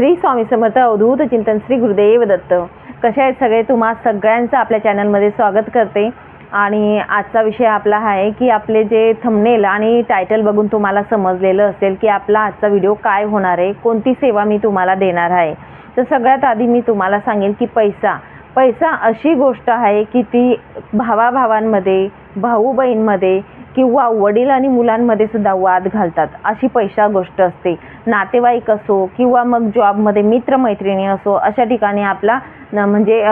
श्री स्वामी समर्थ अवधूत चिंतन श्री गुरुदेव दत्त. कसे आहेत सगळे? तुम्हा सगळ्यांचं आपल्या चॅनलमध्ये स्वागत करते. आणि आजचा विषय आपला आहे की आपले जे थंबनेल आणि टायटल बघून तुम्हाला समजलेलं असेल की आपला आजचा व्हिडिओ काय होणार आहे कोणती सेवा मी तुम्हाला देणार आहे. तर सगळ्यात आधी मी तुम्हाला सांगेन की पैसा. पैसा अशी गोष्ट आहे की ती भावाभावांमध्ये भाऊ बहीणमध्ये किंवा वडील आणि मुलांमध्ये सुद्धा वाद घालतात. अशी पैशा गोष्ट असते. नातेवाईक असो किंवा मग जॉबमध्ये मित्रमैत्रिणी असो अशा ठिकाणी आपला न म्हणजे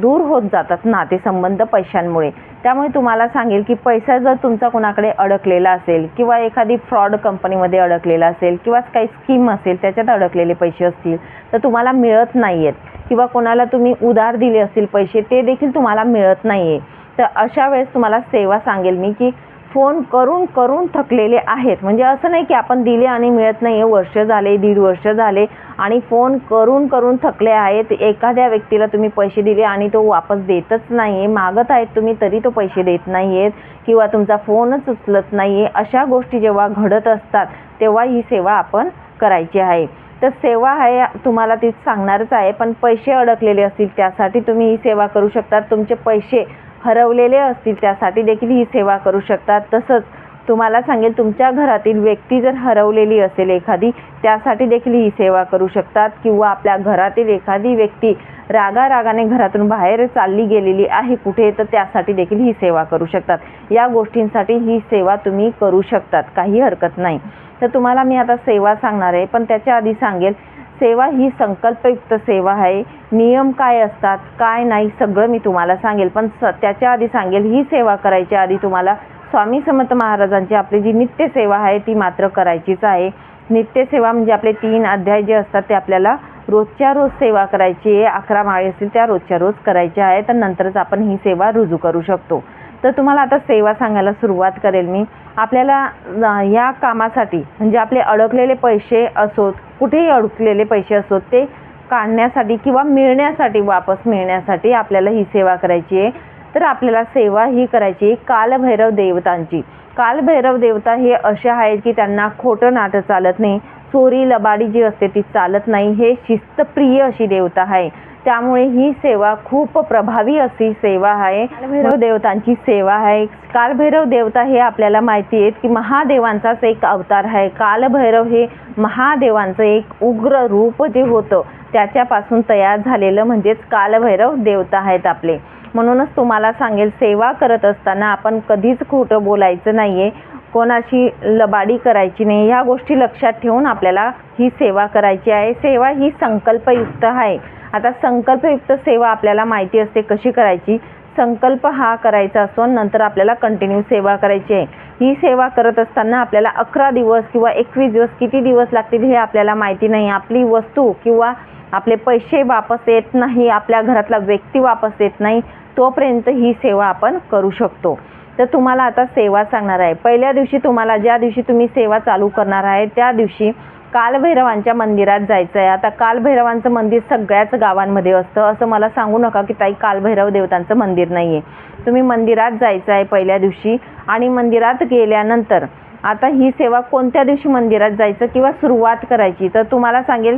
दूर होत जातात नातेसंबंध पैशांमुळे. त्यामुळे तुम्हाला सांगेल की पैसा जर तुमचा कोणाकडे अडकलेला असेल किंवा एखादी फ्रॉड कंपनीमध्ये अडकलेला असेल किंवा काही स्कीम असेल त्याच्यात अडकलेले पैसे असतील तर तुम्हाला मिळत नाही आहेत किंवा कोणाला तुम्ही उधार दिले असतील पैसे ते देखील तुम्हाला मिळत नाही आहे तर अशा वेळेस तुम्हाला सेवा सांगेल मी की फोन करून करून थकलेले आहेत. म्हणजे असं नाही की आपण दिले आणि मिळत नाही आहे वर्ष झाले दीड वर्ष झाले आणि फोन करून करून थकले आहेत. एखाद्या व्यक्तीला तुम्ही पैसे दिले आणि तो वापस देतच नाही आहे मागत आहेत तुम्ही तरी तो पैसे देत नाही आहेत किंवा तुमचा फोनच उचलत नाही आहे अशा गोष्टी जेव्हा घडत असतात तेव्हा ही सेवा आपण करायची आहे. तर सेवा आहे तुम्हाला ती सांगणारच आहे. पण पैसे अडकलेले असतील त्यासाठी तुम्ही ही सेवा करू शकता. तुमचे पैसे हरवलेले असतील त्यासाठी देखील ही सेवा करू शकतात. तसंच तुम्हाला सांगेल तुमच्या घरातील व्यक्ती जर हरवलेली असेल एखादी त्यासाठी देखील ही सेवा करू शकतात. किंवा आपल्या घरातील एखादी व्यक्ती रागा रागाने घरातून बाहेर चालली गेलेली आहे कुठे तर त्यासाठी देखील ही सेवा करू शकतात. या गोष्टींसाठी ही सेवा तुम्ही करू शकतात काही हरकत नाही. तर तुम्हाला मी आता सेवा सांगणार आहे पण त्याच्या आधी सांगेल सेवा ही संकल्पयुक्त सेवा आहे. नियम काय असतात काय नाही सगळं मी तुम्हाला सांगेल. पण स त्याच्या आधी सांगेल ही सेवा करायच्या आधी तुम्हाला स्वामी समर्थ महाराजांची आपली जी नित्यसेवा आहे ती मात्र करायचीच आहे. नित्यसेवा म्हणजे आपले तीन अध्याय जे असतात ते आपल्याला रोजच्या रोज सेवा करायची आहे. अकरा माळी असतील त्या रोजच्या रोज करायच्या आहे तर नंतरच आपण ही सेवा रुजू करू शकतो. तर तुम्हाला आता सेवा सांगायला सुरुवात करेल मी. आपल्याला या कामासाठी म्हणजे आपले अडकलेले पैसे असोत कुठेही अडकलेले पैसे असोत ते काढण्यासाठी किंवा मिळण्यासाठी वापस मिळण्यासाठी आपल्याला ही सेवा करायची आहे. तर आपल्याला सेवा ही करायची आहे कालभैरव देवतांची. कालभैरव देवता हे असे आहेत की त्यांना खोटं नाटं चालत नाही. चोरी लबाडी जी असते ती चालत नाही. हे शिस्तप्रिय अशी देवता आहे. त्यामुळे ही सेवा खूप प्रभावी अशी सेवा आहे. कालभैरव देवतांची सेवा आहे. कालभैरव देवता हे आपल्याला माहिती आहेत की महादेवांचाच एक अवतार आहे. कालभैरव हे महादेवांचं एक उग्र रूप जे होतं त्याच्यापासून तयार झालेलं म्हणजेच कालभैरव देवता आहेत आपले. म्हणूनच तुम्हाला सांगेल सेवा करत असताना आपण कधीच खोटं बोलायचं नाही आहे कोणाशी लबाडी करायची नाही. ह्या गोष्टी लक्षात ठेवून आपल्याला ही सेवा करायची आहे. सेवा ही संकल्पयुक्त आहे. आता संकल्पयुक्त सेवा आपल्याला माहिती असते कशी करायची? संकल्प हा करायचा असतो आणि नंतर आपल्याला कंटिन्यू सेवा करायची आहे. ही सेवा करत असताना आपल्याला अकरा दिवस किंवा एकवीस दिवस किती दिवस लागतील हे आपल्याला माहिती नाही. आपली वस्तू किंवा आपले पैसे वापस येत नाही आपल्या घरातला व्यक्ती वापस येत नाही तोपर्यंत ही सेवा आपण करू शकतो. तर तुम्हाला आता सेवा सांगणार आहे. पहिल्या दिवशी तुम्हाला ज्या दिवशी तुम्ही सेवा चालू करणार आहे त्या दिवशी कालभैरवांच्या मंदिरात जायचं आहे आता कालभैरवांचं मंदिर सगळ्याच गावांमध्ये असतं. असं मला सांगू नका की ताई कालभैरव देवतांचं मंदिर नाही आहे तुम्ही मंदिरात जायचं आहे पहिल्या दिवशी आणि मंदिरात गेल्यानंतर आता ही सेवा कोणत्या दिवशी मंदिरात जायचं किंवा सुरुवात करायची? तर तुम्हाला सांगेल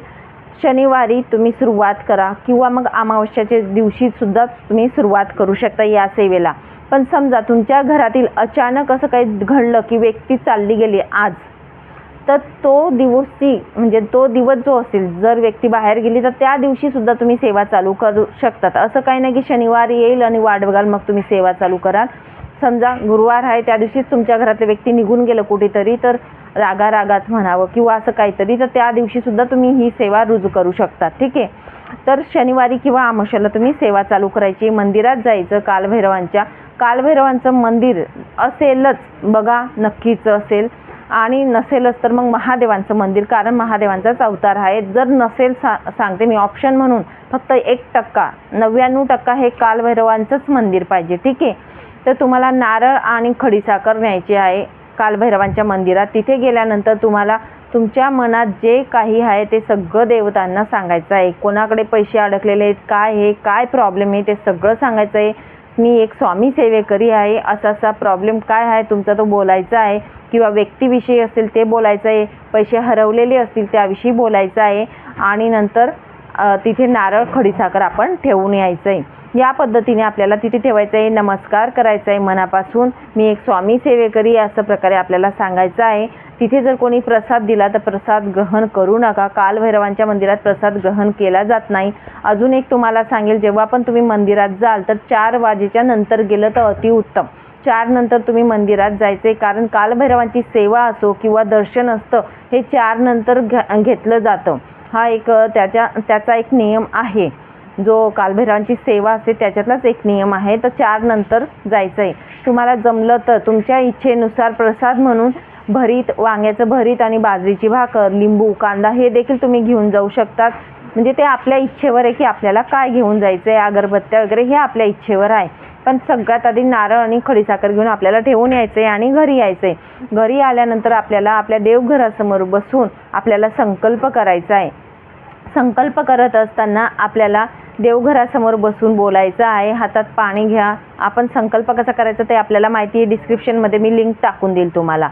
शनिवारी तुम्ही सुरुवात करा किंवा मग अमावस्याच्या दिवशीसुद्धा तुम्ही सुरुवात करू शकता या सेवेला. पण समजा तुमच्या घरातील अचानक असं काही घडलं की व्यक्ती चालली गेली आज तर तो दिवशी म्हणजे तो दिवस जो असेल जर व्यक्ती बाहेर गेली तर त्या दिवशी सुद्धा तुम्ही सेवा चालू करू शकतात. असं काही नाही की शनिवारी येईल आणि वाट बघाल मग तुम्ही सेवा चालू कराल. समजा गुरुवार आहे त्या दिवशीच तुमच्या घरातले व्यक्ती निघून गेलं कुठेतरी तर रागा रागात म्हणावं किंवा असं काहीतरी तर त्या दिवशी सुद्धा तुम्ही ही सेवा रुजू करू शकता ठीक आहे? तर शनिवारी किंवा आमाशाला तुम्ही सेवा चालू करायची. मंदिरात जायचं कालभैरवांच्या. कालभैरवांचं मंदिर असेलच. बघा नक्कीच असेल. आणि नसेलच तर मग महादेवांचं मंदिर कारण महादेवांचाच अवतार आहे. जर नसेल सा सांगते मी ऑप्शन म्हणून फक्त एक टक्का नव्याण्णव टक्का हे कालभैरवांचंच मंदिर पाहिजे ठीक आहे? तर तुम्हाला नारळ आणि खडीसाखर न्यायची आहे कालभैरवांच्या मंदिरात. तिथे गेल्यानंतर तुम्हाला तुमच्या मनात जे काही आहे ते सगळं देवतांना सांगायचं आहे. कोणाकडे पैसे अडकलेले आहेत काय हे काय प्रॉब्लेम आहे ते सगळं सांगायचं आहे. मी एक स्वामी सेवेकरी आहे असा असा प्रॉब्लेम काय आहे तुमचा तो बोलायचा आहे. किंवा व्यक्तीविषयी असेल ते बोलायचं आहे पैसे हरवलेले असतील त्याविषयी बोलायचं आहे. आणि नंतर तिथे नारळ खडीसाखर आपण ठेवून यायचं आहे. या पद्धतीने आपल्याला तिथे ठेवायचं आहे नमस्कार करायचा आहे मनापासून. मी एक स्वामी सेवेकरी असं प्रकारे आपल्याला सांगायचं आहे. तिथे जर कोणी प्रसाद दिला तर प्रसाद ग्रहण करू नका. कालभैरवांच्या मंदिरात प्रसाद ग्रहण केला जात नाही. अजून एक तुम्हाला सांगेल जेव्हा पण तुम्ही मंदिरात जाल तर चार वाजेच्या नंतर गेलं तर अतिउत्तम चार नंतर तुम्ही मंदिरात जायचे कारण कालभैरवांची सेवा असो किंवा दर्शन असतं हे चार नंतर घ्या घेतलं जातं. हा एक त्याच्या त्याचा एक नियम आहे. जो कालभैरवांची सेवा असते त्याच्यातलाच एक नियम आहे. तर चार नंतर जायचं आहे तुम्हाला जमलं तर तुमच्या इच्छेनुसार प्रसाद म्हणून भरीत वांग्याचं भरीत आणि बाजरीची भाकर लिंबू कांदा हे देखील तुम्ही घेऊन जाऊ शकतात. म्हणजे ते आपल्या इच्छेवर आहे की आपल्याला काय घेऊन जायचं आहे अगरबत्त्या वगैरे हे आपल्या इच्छेवर आहे. पण सगळ्यात आधी नारळ आणि खडीसाखर घेऊन आपल्याला ठेवून यायचं आहे आणि घरी यायचं आहे घरी आल्यानंतर आपल्याला आपल्या देवघरासमोर बसून आपल्याला संकल्प करायचा आहे. संकल्प करत असताना आपल्याला देवघरासमोर बसून बोलायचं आहे. हातात पाणी घ्या. आपण संकल्प कसा करायचा ते आपल्याला माहिती आहे. डिस्क्रिप्शनमध्ये मी लिंक टाकून देईल तुम्हाला.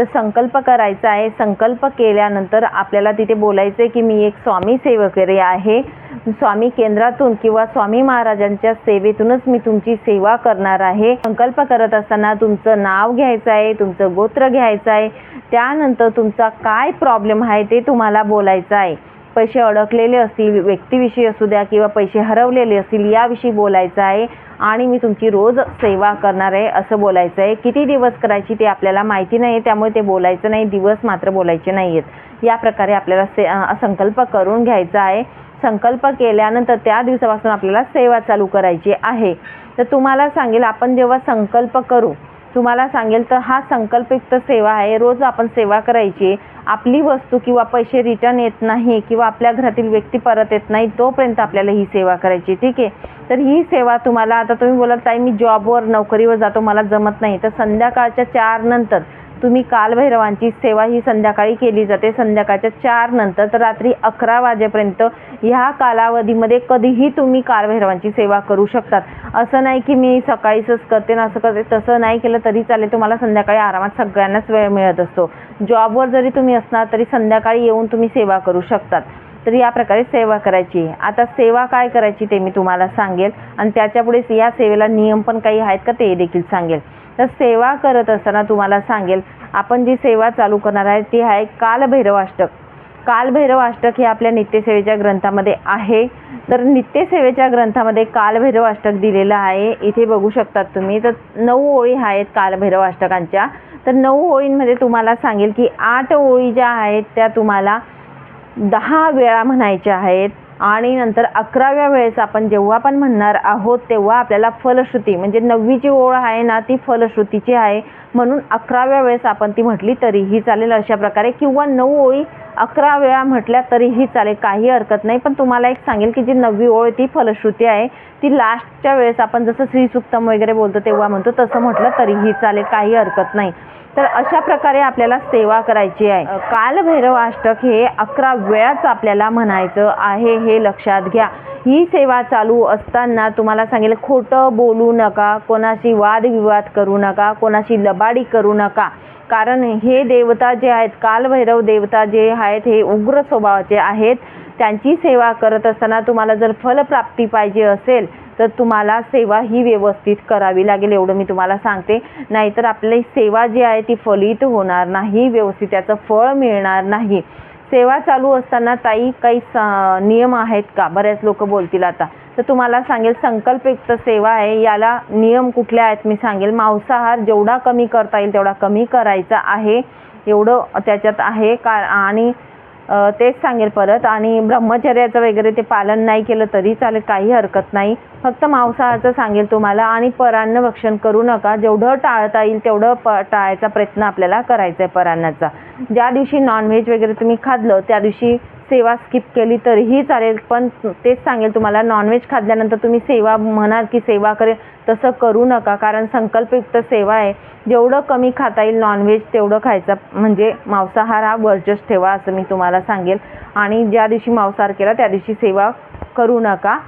तर संकल्प करायचा आहे. संकल्प केल्यानंतर आपल्याला तिथे बोलायचं आहे की मी एक स्वामी सेवकरी आहे. स्वामी केंद्रातून किंवा स्वामी महाराजांच्या सेवेतूनच मी तुमची सेवा करणार आहे. संकल्प करत असताना तुमचं नाव घ्यायचं आहे तुमचं गोत्र घ्यायचं आहे. त्यानंतर तुमचा काय प्रॉब्लेम आहे ते तुम्हाला बोलायचं आहे. पैसे अडकलेले असतील व्यक्तीविषयी असू द्या किंवा पैसे हरवलेले असतील याविषयी बोलायचं आहे. आणि मी तुमची रोज सेवा करणार आहे असं बोलायचं आहे. किती दिवस करायची ते आपल्याला माहिती नाही आहे त्यामुळे ते बोलायचं नाही. दिवस मात्र बोलायचे नाही आहेत. या प्रकारे आपल्याला से संकल्प करून घ्यायचा आहे. संकल्प केल्यानंतर त्या दिवसापासून आपल्याला सेवा चालू करायची आहे. तर तुम्हाला सांगेल आपण जेव्हा संकल्प करू तुम्हाला सांगेल तर हा संकल्पयुक्त सेवा आहे. रोज आपण सेवा करायची. आपली वस्तू किंवा पैसे रिटर्न येत नाही किंवा आपल्या घरातील व्यक्ती परत येत नाही तोपर्यंत आपल्याला ही सेवा करायची. ठीक आहे? तर ही सेवा तुम्हाला आता तुम्ही बोलाल ताई मी जॉबवर नोकरीवर जातो मला जमत नाही. तर संध्याकाळच्या चार नंतर तुम्ही कालभैरवांची सेवा ही संध्याकाळी केली जाते. संध्याकाळच्या चार नंतर तर रात्री अकरा वाजेपर्यंत ह्या कालावधीमध्ये कधीही तुम्ही कालभैरवांची सेवा करू शकतात. असं नाही की मी सकाळीच करते ना असं करते तसं नाही केलं तरी चालेल. तुम्हाला संध्याकाळी आरामात सगळ्यांनाच वेळ मिळत असतो. जॉबवर जरी तुम्ही असणार तरी संध्याकाळी येऊन तुम्ही सेवा करू शकतात. तर या प्रकारे सेवा करायची. आहे आता सेवा काय करायची ते मी तुम्हाला सांगेल. आणि त्याच्यापुढे या सेवेला नियम पण काही आहेत का ते देखील सांगेल. तर सेवा करत असताना तुम्हाला सांगेल आपण जी सेवा चालू करणार आहे ती आहे कालभैरवाष्टक. कालभैरवाष्टक हे आपल्या नित्यसेवेच्या ग्रंथामध्ये आहे. तर नित्यसेवेच्या ग्रंथामध्ये कालभैरवाष्टक दिलेलं आहे. इथे बघू शकतात तुम्ही. तर नऊ ओळी आहेत कालभैरवाष्टकांच्या. तर नऊ ओळींमध्ये तुम्हाला सांगेल की आठ ओळी ज्या आहेत त्या तुम्हाला दहा वेळा म्हणायच्या आहेत आणि नंतर अकराव्या वेळेस आपण जेव्हा पण म्हणणार आहोत तेव्हा आपल्याला फलश्रुती म्हणजे नववीची ओळ आहे ना ती फलश्रुतीची आहे. म्हणून अकराव्या वेळेस आपण ती म्हटली तरीही चालेल अशा प्रकारे. किंवा नऊ ओळी अकरा वेळा म्हटल्या तरीही चालेल काही हरकत नाही. पण तुम्हाला एक सांगेल की जी नववी ओळ ती फलश्रुती आहे. ती लास्टच्या वेळेस आपण जसं श्रीसुक्तम वगैरे बोलतो तेव्हा म्हणतो तसं म्हटलं तरीही चालेल काही हरकत नाही. तर अशा प्रकारे आपल्याला सेवा करायची आहे. कालभैरव अष्टक हे अकरा वेळाच आपल्याला म्हणायचं आहे हे लक्षात घ्या. ही सेवा चालू असताना तुम्हाला सांगेल खोटं बोलू नका कोणाशी वादविवाद करू नका कोणाशी लबाडी करू नका. कारण हे देवता जे आहेत कालभैरव देवता जे आहेत हे उग्र स्वभावाचे आहेत. त्यांची सेवा करत असताना तुम्हाला जर फलप्राप्ती पाहिजे असेल तर तुम्हाला सेवा ही व्यवस्थित करावी लागेल एवढं मी तुम्हाला सांगते. नाहीतर आपली सेवा जी आहे ती फलित होणार नाही व्यवस्थित त्याचं फळ मिळणार नाही. सेवा चालू असताना ताई काही स- नियम आहेत का? बऱ्याच लोक बोलतील आता. तर तुम्हाला सांगेल संकल्पयुक्त सेवा आहे. याला नियम कुठले आहेत मी सांगेल. मांसाहार जेवढा कमी करता येईल तेवढा कमी करायचा आहे. एवढं त्याच्यात आहे. का आणि तेच सांगेल परत. आणि ब्रह्मचर्याचं वगैरे ते पालन नाही केलं तरी चालेल काही हरकत नाही. फक्त मांसाहाराचं सांगेल तुम्हाला आणि परान्न भक्षण करू नका. जेवढं टाळता येईल तेवढं प टाळायचा प्रयत्न आपल्याला करायचा आहे परान्नाचा ज्या दिवशी नॉनव्हेज वगैरे तुम्ही खाल्लं त्या दिवशी सेवा स्किप केली तरीही चालेल पण तेच सांगेल तुम्हाला नॉनव्हेज खाल्ल्यानंतर तुम्ही सेवा म्हणाल की सेवा करेल तसं करू नका कारण संकल्पयुक्त सेवा आहे. जेवढं कमी खाता येईल नॉनव्हेज तेवढं खायचं म्हणजे मांसाहार हा वर्जस ठेवा असं मी तुम्हाला सांगेल. आणि ज्या दिवशी मांसाहार केला त्या दिवशी सेवा करू नका.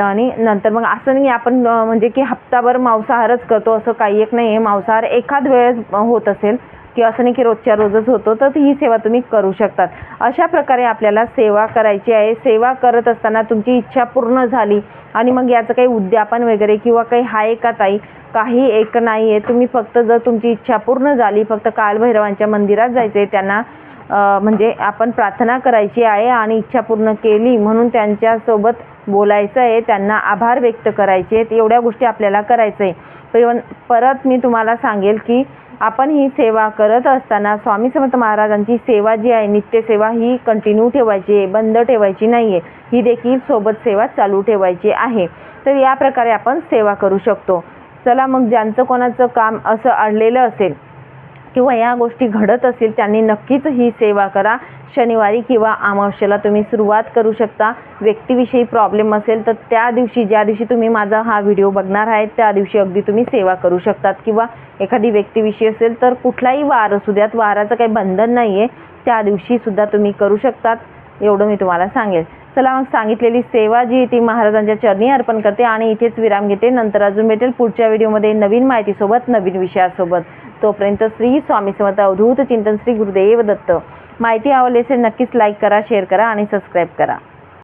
आणि नंतर मग असं नाही आपण म्हणजे की हप्ताभर मांसाहारच करतो असं काही एक नाही आहे मांसाहार एखाद वेळेस होत असेल की असं नाही की रोजच्या रोजच होतो तर ही सेवा तुम्ही करू शकतात. अशा प्रकारे आपल्याला सेवा करायची आहे. सेवा करत असताना तुमची इच्छा पूर्ण झाली आणि मग याचं काही उद्यापन वगैरे किंवा काही आहे का ताई? काही एक नाही आहे. तुम्ही फक्त जर तुमची इच्छा पूर्ण झाली फक्त कालभैरवांच्या मंदिरात जायचं आहे त्यांना म्हणजे आपण प्रार्थना करायची आहे आणि इच्छा पूर्ण केली म्हणून त्यांच्यासोबत बोलायचं आहे त्यांना आभार व्यक्त करायचे आहेत एवढ्या गोष्टी आपल्याला करायचं आहे पण परत मी तुम्हाला सांगेल की आपण ही सेवा करत असताना स्वामी समर्थ महाराजांची सेवा जी आहे नित्यसेवा ही कंटिन्यू ठेवायची आहे बंद ठेवायची नाही आहे ही देखील सोबत सेवा चालू ठेवायची आहे. तर या प्रकारे आपण सेवा करू शकतो. चला मग ज्यांचं कोणाचं काम असं अडलेलं असेल किंवा या गोष्टी घडत असतील त्यांनी नक्कीच ही सेवा करा. शनिवारी किंवा अमावस्येला तुम्ही सुरुवात करू शकता. व्यक्तीविषयी प्रॉब्लेम असेल तर त्या दिवशी ज्या दिवशी तुम्ही माझा हा व्हिडिओ बघणार आहे त्या दिवशी अगदी तुम्ही सेवा करू शकतात. किंवा एखादी व्यक्तीविषयी असेल तर कुठलाही वार असू द्यात वाराचं काही बंधन नाही आहे त्या दिवशीसुद्धा तुम्ही करू शकतात. एवढं मी तुम्हाला सांगेल. चला मग सांगितलेली सेवा जी आहे ती महाराजांच्या चरणी अर्पण करते आणि इथेच विराम घेते. नंतर अजून भेटेल पुढच्या व्हिडिओमध्ये नवीन माहितीसोबत नवीन विषयासोबत. तोपर्यंत श्री स्वामी समर्थ अवधूत चिंतन श्री गुरुदेव दत्त. माहिती आवडली असेल नक्कीच लाईक करा शेअर करा आणि सबस्क्राईब करा.